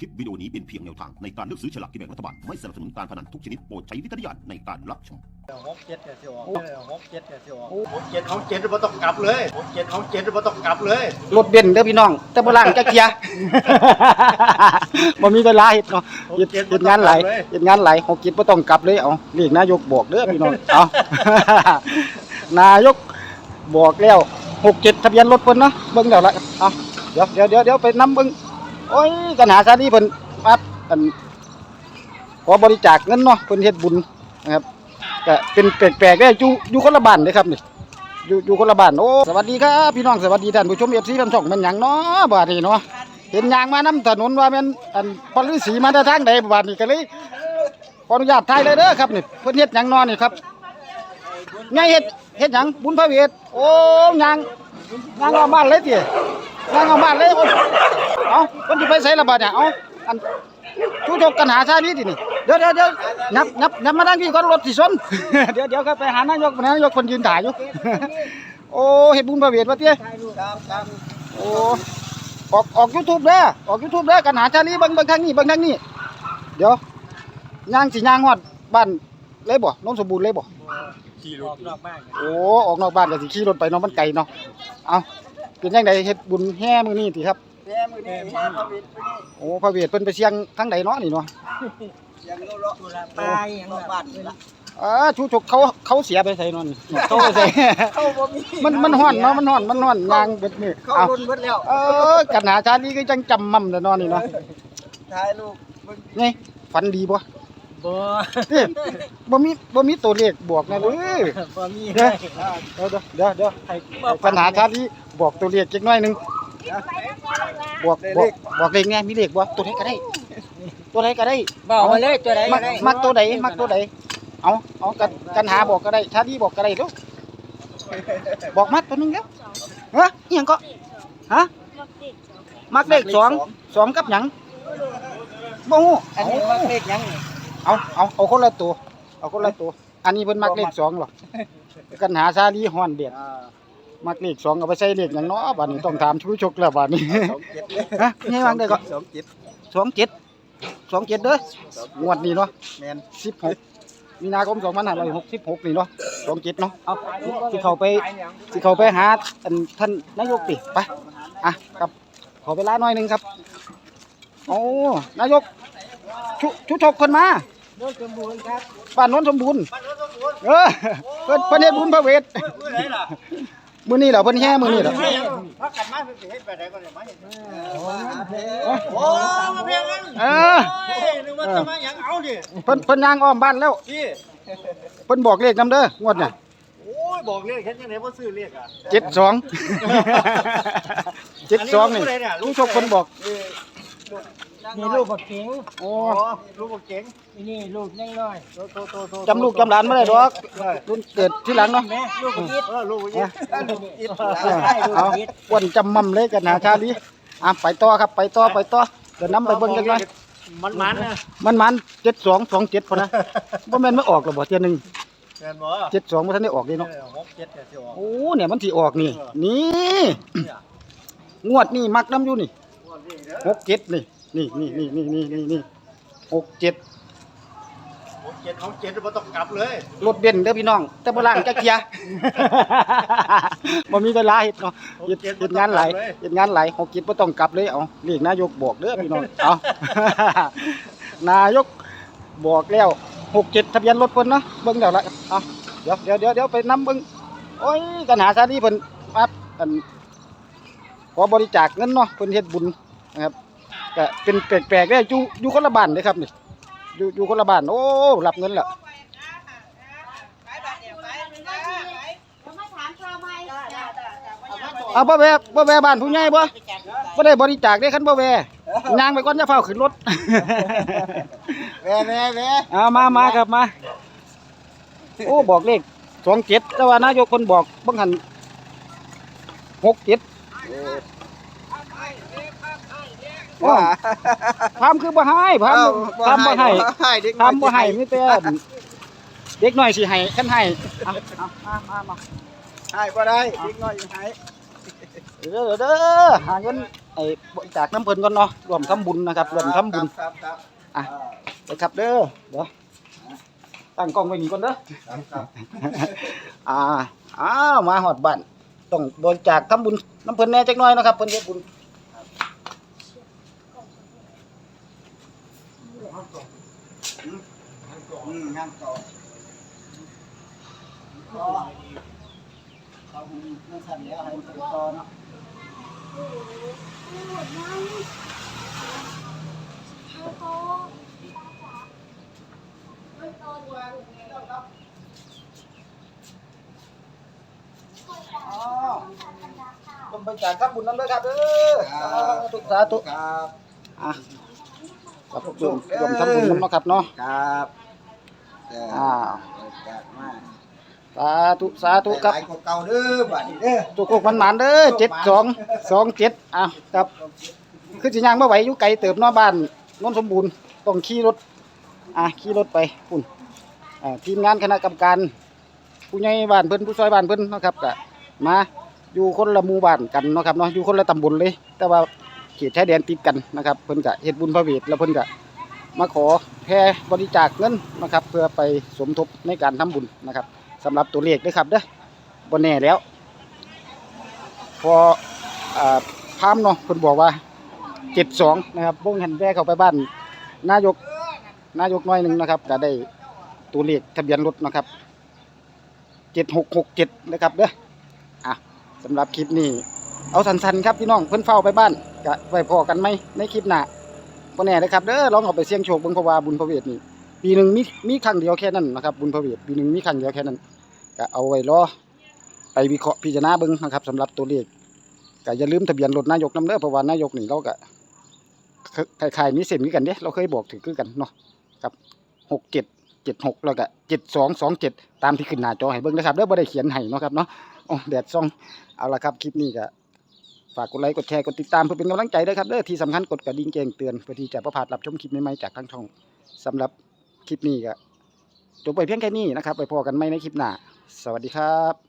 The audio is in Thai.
คลิปวิดีโอนี้เป็นเพียงแนวทางในการเลือกซื้อฉลากกินแบ่งรัฐบาล ไม่สนับสนุนการพนันทุกชนิดโปรดใช้วิจารณญาณในการรับชมหกเจ็ดเนี่ยสิออกหกเจ็ดเนี่ยสิออกหกเจ็ดของเจ็ดบ่ต้องกลับเลยหกเจ็ดของเจ็ดบ่ต้องกลับเลยรถเบนซ์เด้อพี่น้อง แต่บ่ล่างจักเทียบ่มีเวลาเฮ็ดเนาะเฮ็ดเฮ็ดงานหลายเฮ็ดงานหลายหกกิจบ่ต้องกลับเลยเอาเรียกนายกบอกเด้อพี่น้องเอานายกบอกแล้ว67ทะเบียนรถเพิ่นเนาะเบิ่งแล้วล่ะเอาเดี๋ยวเดี๋ยวเดี๋ยวเดี๋ยวไปนํเบิ่ง โอ้ยกันหาซาดีเพิ่นอัดอันขอบริจาคเงินเนาะเพิ่นเฮ็ดบุญนะครับก็เป็นแปลกๆเด้ออยู่อยู่คนละบ้านเด้อครับนี่อยู่อยู่คนละบ้านโอ้สวัสดีครับพี่น้องสวัสดีท่านผู้ชมเอฟซีท่านช่องมันหยังเนาะบาดนี้เนาะเห็นยางมาน้ำถนนว่าแม่นอันพลฤาษีมาได้ทางใดบาดนี้ก็เลยขออนุญาตถ่ายเลยเด้อครับนี่เพิ่นเฮ็ดหยังนอนนี่ครับไงเฮ็ดเฮ็ดหยังบุญพระเวทโอ้ยางยางเอาบ้านเลยติยางเอาบ้านเลย เอ้าเพิ่นสิไปไสละบาดเนี่ยเอ้าอันชูชกกันหาชานี้ตินี่เดี๋ยวเดี๋ยวเดี๋ยวนับนับนับมาทางนี้ก่อนรถสิชน เดี๋ยวเดี๋ยวครับไปหานายกนายกคนยืนถ่ายอยู่ โอ้เฮ็ดบุญพระเวทว่าเตี้ยโอ้ออกออก YouTube เด้อออก YouTube เด้อกันหาชาลีเบิ่งบิ่งทางนี้บิ่งทางนี้ เดี๋ยวย่างสิย่างฮอดบ้านเลยบ่โนนสมบูรณ์เลยบ่ขี่รถนอกบ้านโอ้ออกนอกบ้านก็สิขี่รถไปเนาะมันไกลเนาะเอาเป็นจังไดเฮ็ดบุญแห่มื้อนี้ติครับ แม่มือนี่แม่พระวิทย์โอ้พระเวทเพิ่นไปเสียงทางใดเนาะนี่เนาะยังเลาะๆปลาอย่างบ้านนี่ละอ่าชูชกเขาเขาเสียไปไสเนาะนี่เขาไปไสเข้าบ่มีมันมันฮ้อนเนาะมันฮ้อนมันฮ้อนยางเบิดมื้อเข้าเอารุนเบิดแล้วเออกันหาชาลีก็จังจำมั่มแล้วเนาะนี่เนาะถ่ายรูปเบิ่งนี่ฝันดีบ่บ่นี่บ่มีบ่มีตัวเลขบวกนะเด้อ บ่มีเดี๋ยวเดี๋ยวเดี๋ยวเดี๋ยวให้ให้ปัญหาชาลีบอกตัวเลขจักหน่อยหนึง บอกบอกบอกเลขแน่มีเลขบ่ตัวไหนก็ได้ ตัวไหนก็ได้บอกมาเลยตัวใดมักมักตัวใดมักตัวใดเอาเอากันกันหาบอกก็ได้ชาลีบอกก็ได้เด้อบอกมักตัวหนึงแล้วฮะอีหยังก็ฮะมักเลขสองสองกับหยังบ่ฮู้อันนี้มักเลขยังนี่เอาเอาเอาคนละตัวเอาคนละตัว อันนี้เพิ่นมักเลขสองหรอกันหาซาลีฮ้อนเดียดอ่า มักเลขสองเอาไปใส่เลขหยังเนาะบัดนี้ต้องถามชูชกแล้วบัดนี้ สองเจ็ดเลยฮะยังวางได้ก็สองเจ็ดสองเจ็ดสองเจ็ดเด้องวดนี้เนาะแม่นสิบหกมีนาคมสองพันห้าร้อยหกสิบหกนี่เนาะสองเจ็ดเนาะเอาสิเข้าไปสิเข้าไปหาอันท่านนายกติไปอะครับขอเวลาหน่อยหนึงครับโอ้นายกชุชุชกคนมาโดนสมบูรณ์ครับบ้านโนนสมบูรณ์เออเพิ่นเพิ่นเฮ็ดบุญพระเวทมื้อไหนล่ะ มื้อนี้เหรอเพิ่นแห่มื้อนี้เหรอพักกันมาเพิ่นสิเฮ็ดไปไหนก็ได้มาเฮ็ดโอ้โอ้มาเพียงนั้นเออโอ้ยนึกว่าจะมาหยังเอาดิเพิ่นเพิ่นย่างอ้อมบ้านแล้วพี่เพิ่นบอกเลขนำเด้องวดเนี่ยโอ้ยบอกเลขเฮ็ดจังได๋บ่ซื้อเลขอะ72 72นี่ลูกชกเพิ่นบอก มีลูกบักเก๋งโอ้อ๋อลูกบ่เก่งนี่ลูกน้อยโตโตโตโตจำลูกจำหลานบ่ได้ดอกรุ่นเกิดที่หลังเนาะแม่ลูกบักอิดเออลูกบ่เก่งลูกอิดเออเอาอ้วนจำม่ำเลยกันหาชาลีอะไปต่อครับไปต่อไปต่อเดี๋ยวนํไปเบิ่งกันหน่อยมันมันนะมันมัน72 27พุ่นนะบ่แม่นมันออกแล้วบ่เที่ยหนึงแม่นบ่72บ่ทันได้ออกเด้เนาะหกเจ็ดเนี่ยสิออกโอ้เนี่ยมันสิออกนี่ นี่ งวดนี่มักน้ำอยู่นี่หกเจ็ดนี่ นี่นี่นี่นี่นี่นี่นี่หกเจ็ดหกเจ็ดของเจ็ดบ่ต้องกลับเลยรถเบนซ์เด้อพี่น้อง แต่บ่ล่างจักเทีย บ่มีเวลาเฮ็ดเนาะเฮ็ดเฮ็ดงานหลายเฮ็ดงานหลายหกเจ็ดบ่ต้องกลับเลยเอาเรียกนายกบอกเด้อพี่น้องเอา นายกบอกแล้วหกเจ็ดทะเบียนรถเพิ่นเนาะเบิ่งแล้วละเอาเดี๋ยวเดี๋ยวเดี๋ยวเดี๋ยวไปนํเบิ่งโอ้ยกันหาซาดีเพิ่นอัดอันขอบริจาคเงินเนาะเพิ่นเฮ็ดบุญนะครับ ก็เป็นแปลกๆเด้ออยู่อยู่คนละบ้านเด้อครับนี่อยู่อยู่คนละบ้านโอ้รับเงินแล้วมาถามชาวไม่จ้าจ้าจ้าเอาบ่แวะบ่แวะบ้านผู้ใหญ่บ่บ่ได้บริจาคเด้คันบ่แวะย่างไปก่อนจะเฝ้าขึ้นรถแม่แม่แม่เอามามาครับมาโอ้บอกเลข27แต่ว่านายกเพิ่นบอกบ่หัน67 ว่า พามคือบ่ให้พามพามบ่ให้ให้เด็กทำบ่ให้มีแต่อันเด็กน้อยสิให้คันให้เอาเอามามามาให้บ่ได้เด็กน้อยยังให้เอเด้อเด้อหาเงินไอ้บริจากน้ำเพิ่นก่อนเนาะรวมทำบุญนะครับรวมทำบุญ ครับครับอะ ไปครับเด้อเดี๋ยวตั้งกล้องไว้นี่ก่อนเด้อ ครับครับอ่าอ้าวมาฮอดบ้านต้องบริจาคทำบุญน้ำเพิ่นแหน่จักหน่อยเนาะครับเพิ่นเฮ็ดบุญ อืมงานต่อต่อเขาคงไม่ทันแล้วให้มันต่อเนาะอ้าวต้องบริจาคทำบุญนำเด้อครับเด้อสาธุสาธุครับอะ ครับรวมรวมทำบุญนำเนาะครับเนาะครับเอออ่าเปิดจากมาสาธุสาธุครับหลายกว่าเก่าเด้อบัดนี้เด้อตุกกมันหมานๆเด้อเจ็ดสองสองเจ็ดอะครับ คือสิย่างมาไหวอยู่ไกลเติบเนอบ้านโนนสมบูรณ์ต้องขี่รถอะขี่รถไปปุ่นอ่าทีมงานคณะกรรมการ ผู้ใหญ่บ้านเพิ่นผู้ซอยบ้านเพิ่นเนาะครับก็มาอยู่คนละหมู่บ้านกันเนาะครับเนาะอยู่คนละตำบลเลย แต่ว่า เขตชายแดนติดกันนะครับเพิ่นก็เฮ็ดบุญพระเวทแล้วเพิ่นก็มาขอแพร่บริจาคเงินนะครับ เพื่อไปสมทบในการทำบุญนะครับสำหรับตัวเลขเด้อครับเด้อบ่แน่แล้ว พออ่าพามเนาะเพิ่นบอกว่า72นะครับวงหันแวะเข้าไปบ้านนายกนายกน้อยหนึ่งนะครับก็ได้ตัวเลขทะเบียนรถนะครับเจ็ดหกหกเจ็ดนะครับเด้ออะสำหรับคลิปนี้ เอาสันๆครับพี่น้องเพิ่นเฝ้าไปบ้าน ก็ไว้พอกันไหมในคลิปหน้าบ่แน่เลยครับเด้อลองเอาไปเสี่ยงโชคเบิ่งเพราะว่าบุญพระเวทนี่ปีหนึ่งมีมีครั้งเดียวแค่นั้นนะครับ บุญพระเวทปีหนึ่งมีครั้งเดียวแค่นั้นก็เอาไว้รอไปวิเคราะห์พิจารณาเบิ่งนะครับสำหรับตัวเลขก็อย่าลืมทะเบียนรถนายกนำเด้อเพราะว่านายกนี่เราก็คล้ายๆมีเส้นคือกันเด้เราเคยบอกถือคือกันเนาะกับหกเจ็ดเจ็ดหกแล้วก็เจ็ดสองสองเจ็ดตามที่ขึ้นหน้าจอให้เบิ่งนะครับเด้อบ่ได้เขียนให้เนาะครับเนาะโอ้แดดส่องเอาละครับคลิปนี้ก็ ฝากกดไลค์กดแชร์กดติดตามเพื่อเป็นกำลังใจด้วยครับเด้อที่สำคัญกดกระดิ่งแจ้งเตือนเพื่อที่จะประพลาดรับชมคลิปใหม่ๆจากทางช่องสำหรับคลิปนี้ก็จบไปเพียงแค่นี้นะครับไปพอกันใหม่ในคลิปหน้า สวัสดีครับ